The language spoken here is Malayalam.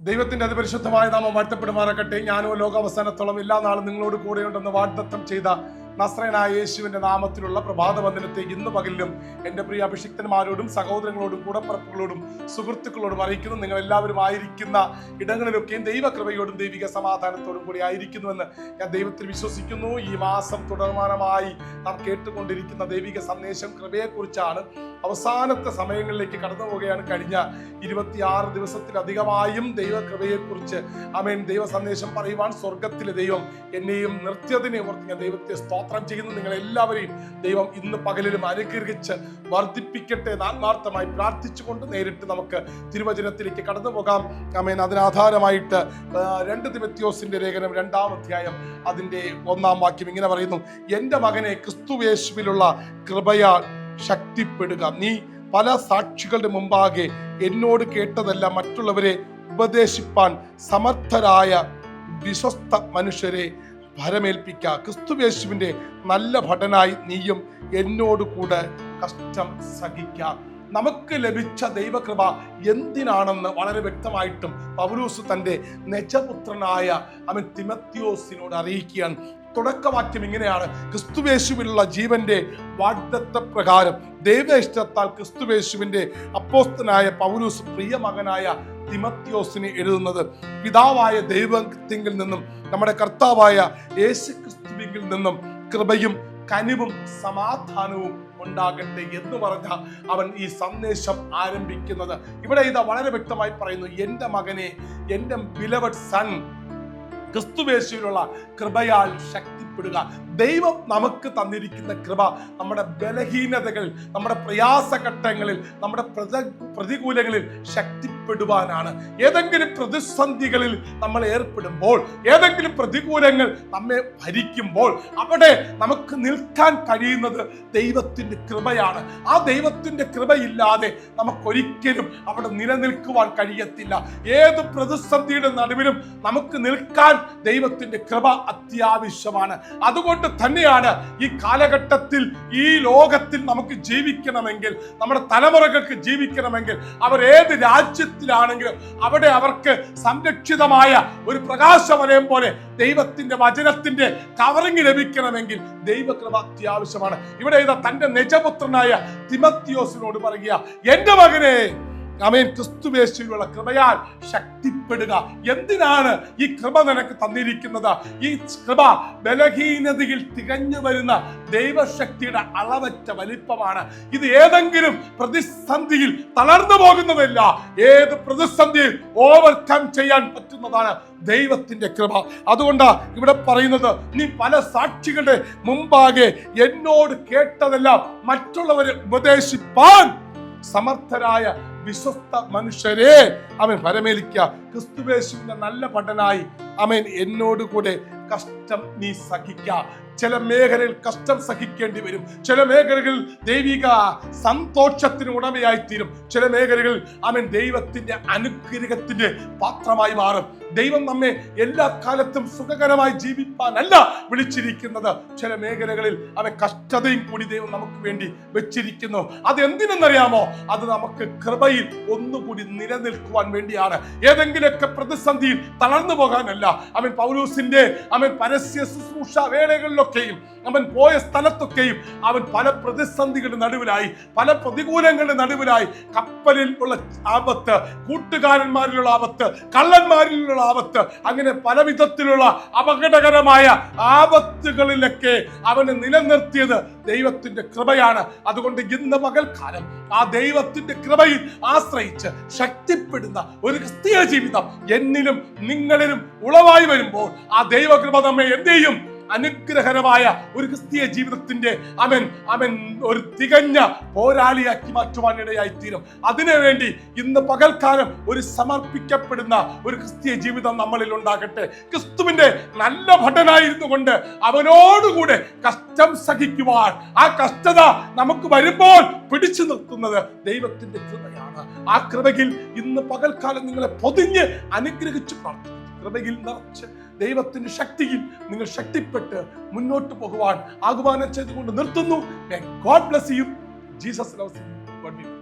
ദൈവത്തിന്റെ അതിപരിശുദ്ധമായ നാമം വാഴ്ത്തപ്പെടുമാറാകട്ടെ. ഞാനോ ലോകാവസാനത്തോളം എല്ലാ നാളും നിങ്ങളോട് കൂടെയുണ്ടെന്ന് വാഗ്ദത്തം ചെയ്ത നസ്രനായ യേശുവിന്റെ നാമത്തിലുള്ള പ്രഭാത വന്ദനത്തെ ഇന്ന് പകലിലും എന്റെ പ്രിയ അഭിഷിക്തന്മാരോടും സഹോദരങ്ങളോടും കൂടപ്പറപ്പുകളോടും സുഹൃത്തുക്കളോടും അറിയിക്കുന്നു. നിങ്ങൾ എല്ലാവരും ആയിരിക്കുന്ന ഇടങ്ങളിലൊക്കെയും ദൈവകൃപയോടും ദൈവിക സമാധാനത്തോടും കൂടി ആയിരിക്കുന്നുവെന്ന് ഞാൻ ദൈവത്തിൽ വിശ്വസിക്കുന്നു. ഈ മാസം തുടർമാനമായി നാം കേട്ടുകൊണ്ടിരിക്കുന്ന ദൈവിക സന്ദേശം കൃപയെക്കുറിച്ചാണ്. അവസാനത്തെ സമയങ്ങളിലേക്ക് കടന്നു പോവുകയാണ്. കഴിഞ്ഞ ഇരുപത്തിയാറ് ദിവസത്തിലധികമായും ദൈവകൃപയെക്കുറിച്ച് അമേൻ ദൈവ സന്ദേശം പറയുവാൻ സ്വർഗത്തിലെ ദൈവം എന്നെയും നിർത്തിയതിനെ ഓർത്ത് ഞാൻ ദൈവത്തെ സ്തോത്രം ചെയ്യുന്നു നിങ്ങൾ എല്ലാവരെയും ദൈവം ഇന്ന് പകലിലും അനുഗ്രഹിച്ച് വർദ്ധിപ്പിക്കട്ടെ എന്ന് ആത്മാർത്ഥമായി പ്രാർത്ഥിച്ചുകൊണ്ട് നേരിട്ട് നമുക്ക് തിരുവചനത്തിലേക്ക് കടന്നു പോകാം. അമേൻ അതിനാധാരമായിട്ട് രണ്ട് തിമത്യോസിന്റെ ലേഖനം രണ്ടാം അധ്യായം അതിന്റെ ഒന്നാം വാക്യം ഇങ്ങനെ പറയുന്നു. എന്റെ മകനെ ക്രിസ്തുവേശുവിലുള്ള കൃപയാൽ ശക്തിപ്പെടുക. നീ പല സാക്ഷികളുടെ മുമ്പാകെ എന്നോട് കേട്ടതല്ല മറ്റുള്ളവരെ ഉപദേശിപ്പാൻ സമർത്ഥരായ വിശ്വസ്ത മനുഷ്യരെ ഭരമേൽപ്പിക്ക ക്രിസ്തുവേശുവിന്റെ നല്ല ഭടനായി നീയും എന്നോട് കൂടെ കഷ്ടം സഹിക്ക. നമുക്ക് ലഭിച്ച ദൈവകൃപ എന്തിനാണെന്ന് വളരെ വ്യക്തമായിട്ടും പൗലൂസ് തന്റെ നെജപുത്രനായ അവൻ തിമത്യോസിനോട് അറിയിക്കുകയാണ്. തുടക്കവാക്യം ഇങ്ങനെയാണ്. ക്രിസ്തുവേശുവിലുള്ള ജീവന്റെ വാഗ്ദത്ത പ്രകാരം ദൈവ ഇഷ്ടത്താൽ ക്രിസ്തുവേശുവിന്റെ അപ്പോസ്തനായ പൗലൂസ് പ്രിയ മകനായ തിമത്യോസിന് എഴുതുന്നത് പിതാവായ ദൈവത്തിങ്കിൽ നിന്നും നമ്മുടെ കർത്താവായ യേശു ക്രിസ്തുവിങ്കിൽ നിന്നും കൃപയും കനിവും സമാധാനവും ഉണ്ടാകട്ടെ എന്ന് പറഞ്ഞ അവൻ ഈ സന്ദേശം ആരംഭിക്കുന്നത്. ഇവിടെ ഇതാ വളരെ വ്യക്തമായി പറയുന്നു എന്റെ മകനെ എന്റെ ബിലവഡ് സൺ ക്രിസ്തുവേശുവിലുള്ള കൃപയാൽ ശക്തിപ്പെടുക ദൈവം നമുക്ക് തന്നിരിക്കുന്ന കൃപ നമ്മുടെ ബലഹീനതകൾ നമ്മുടെ പ്രയാസഘട്ടങ്ങളിൽ നമ്മുടെ പ്രത- പ്രതികൂലങ്ങളിൽ ശക്തിപ്പെടുവാനാണ്. ഏതെങ്കിലും പ്രതിസന്ധികളിൽ നമ്മൾ ഏർപ്പെടുമ്പോൾ ഏതെങ്കിലും പ്രതികൂലങ്ങൾ നമ്മെ ഭരിക്കുമ്പോൾ അവിടെ നമുക്ക് നിൽക്കാൻ കഴിയുന്നത് ദൈവത്തിന്റെ കൃപയാണ്. ആ ദൈവത്തിന്റെ കൃപയില്ലാതെ നമുക്കൊരിക്കലും അവിടെ നിലനിൽക്കുവാൻ കഴിയത്തില്ല. ഏത് പ്രതിസന്ധിയുടെ നടുവിലും നമുക്ക് നിൽക്കാൻ ദൈവത്തിന്റെ കൃപ അത്യാവശ്യമാണ്. അതുകൊണ്ട് തന്നെയാണ് ഈ കാലഘട്ടത്തിൽ ഈ ലോകത്തിൽ നമുക്ക് ജീവിക്കണമെങ്കിൽ നമ്മുടെ തലമുറകൾക്ക് ജീവിക്കണമെങ്കിൽ അവർ ഏത് രാജ്യത്തിലാണെങ്കിലും അവിടെ അവർക്ക് സംരക്ഷിതമായ ഒരു പ്രകാശവലയം പോലെ ദൈവത്തിന്റെ വചനത്തിന്റെ കവറിങ് ലഭിക്കണമെങ്കിൽ ദൈവകൃപ അത്യാവശ്യമാണ്. ഇവിടെ ഇതാ തന്റെ നിജപുത്രനായ തിമത്തിയോസിനോട് പറയുക എന്റെ മകനെ അമേൻ ക്രിസ്തുവേശുവിലുള്ള കൃപയാൽ ശക്തിപ്പെടുക. എന്തിനാണ് ഈ കൃപ നിനക്ക് തന്നിരിക്കുന്നത്? ഈ കൃപ ബലഹീനതയിൽ തികഞ്ഞു വരുന്ന ദൈവശക്തിയുടെ അളവറ്റ വലിപ്പമാണ്. ഇത് ഏതെങ്കിലും പ്രതിസന്ധിയിൽ തളർന്നു പോകുന്നതല്ല. ഏത് പ്രതിസന്ധിയിൽ ഓവർകം ചെയ്യാൻ പറ്റുന്നതാണ് ദൈവത്തിന്റെ കൃപ. അതുകൊണ്ട് ഇവിടെ പറയുന്നത് നീ പല സാക്ഷികളുടെ മുമ്പാകെ എന്നോട് കേട്ടതെല്ലാം മറ്റുള്ളവരെ ഉപദേശിപ്പാൻ സമർത്ഥരായ വിശ്വസ്ത മനുഷ്യരെ അവൻ പരമേലിക്ക ക്രിസ്തുവേശുവിന്റെ നല്ല പഠനായി അവൻ എന്നോട് കൂടെ കഷ്ടം നീ സഹിക്ക ചില മേഖലയിൽ കഷ്ടം സഹിക്കേണ്ടി വരും. ചില മേഖലകളിൽ ദൈവിക സന്തോഷത്തിന് ഉടമയായി തീരും ചില മേഖലകളിൽ അവൻ ദൈവത്തിന്റെ അനുഗ്രഹത്തിന്റെ പാത്രമായി മാറും. ദൈവം നമ്മെ എല്ലാ കാലത്തും സുഖകരമായി ജീവിപ്പാനല്ല വിളിച്ചിരിക്കുന്നത്. ചില മേഖലകളിൽ അവൻ കഷ്ടതയും കൂടി ദൈവം നമുക്ക് വേണ്ടി വെച്ചിരിക്കുന്നു. അത് എന്തിനെന്നറിയാമോ അത് നമുക്ക് കൃപയിൽ ഒന്നുകൂടി നിലനിൽക്കുവാൻ വേണ്ടിയാണ്. ഏതെങ്കിലുമൊക്കെ പ്രതിസന്ധിയിൽ തളർന്നു പോകാനല്ല. അവൻ പൗലൂസിന്റെ അവൻ പരസ്യ ശുശ്രൂഷ വേളകളിലൊക്കെയും അവൻ പോയ സ്ഥലത്തൊക്കെയും അവൻ പല പ്രതിസന്ധികളുടെ നടുവിലായി പല പ്രതികൂലങ്ങളുടെ നടുവിലായി കപ്പലിൽ ഉള്ള ആപത്ത് കൂട്ടുകാരന്മാരിലുള്ള ആപത്ത് കള്ളന്മാരിലുള്ള ആപത്ത് അങ്ങനെ പല വിധത്തിലുള്ള അപകടകരമായ ആപത്തുകളിലൊക്കെ അവനെ നിലനിർത്തിയത് ദൈവത്തിന്റെ കൃപയാണ്. അതുകൊണ്ട് ഇന്ന് പകൽക്കാലം ആ ദൈവത്തിന്റെ കൃപയിൽ ആശ്രയിച്ച് ശക്തിപ്പെടുന്ന ഒരു ക്രിസ്തീയ ജീവിതം എന്നിലും നിങ്ങളിലും ഉളവായി വരുമ്പോൾ ആ ദൈവകൃപ നമ്മെ എന്ത് ചെയ്യും? അനുഗ്രഹകരമായ ഒരു ക്രിസ്തീയ ജീവിതത്തിന്റെ അവൻ അവൻ ഒരു തികഞ്ഞ പോരാളിയാക്കി മാറ്റുവാൻ ഇടയായി തീരും അതിനുവേണ്ടി ഇന്ന് പകൽക്കാലം ഒരു സമർപ്പിക്കപ്പെടുന്ന ഒരു ക്രിസ്തീയ ജീവിതം നമ്മളിൽ ഉണ്ടാകട്ടെ. ക്രിസ്തുവിന്റെ നല്ല ഭടനായിരുന്നു കൊണ്ട് അവനോടുകൂടെ കഷ്ടം സഹിക്കുവാൻ ആ കഷ്ടത നമുക്ക് വരുമ്പോൾ പിടിച്ചു നിർത്തുന്നത് ദൈവത്തിന്റെ കൃപയാണ്. ആ കൃപയിൽ ഇന്ന് പകൽക്കാലം നിങ്ങളെ പൊതിഞ്ഞ് അനുഗ്രഹിച്ചു പ്രാർത്ഥിക്കും കൃപയിൽ നിറച്ച് ദൈവത്തിന്റെ ശക്തിയിൽ നിങ്ങൾ ശക്തിപ്പെട്ട് മുന്നോട്ട് പോകുവാൻ ആഹ്വാനം ചെയ്തുകൊണ്ട് നിർത്തുന്നു. God bless you Jesus loves you God be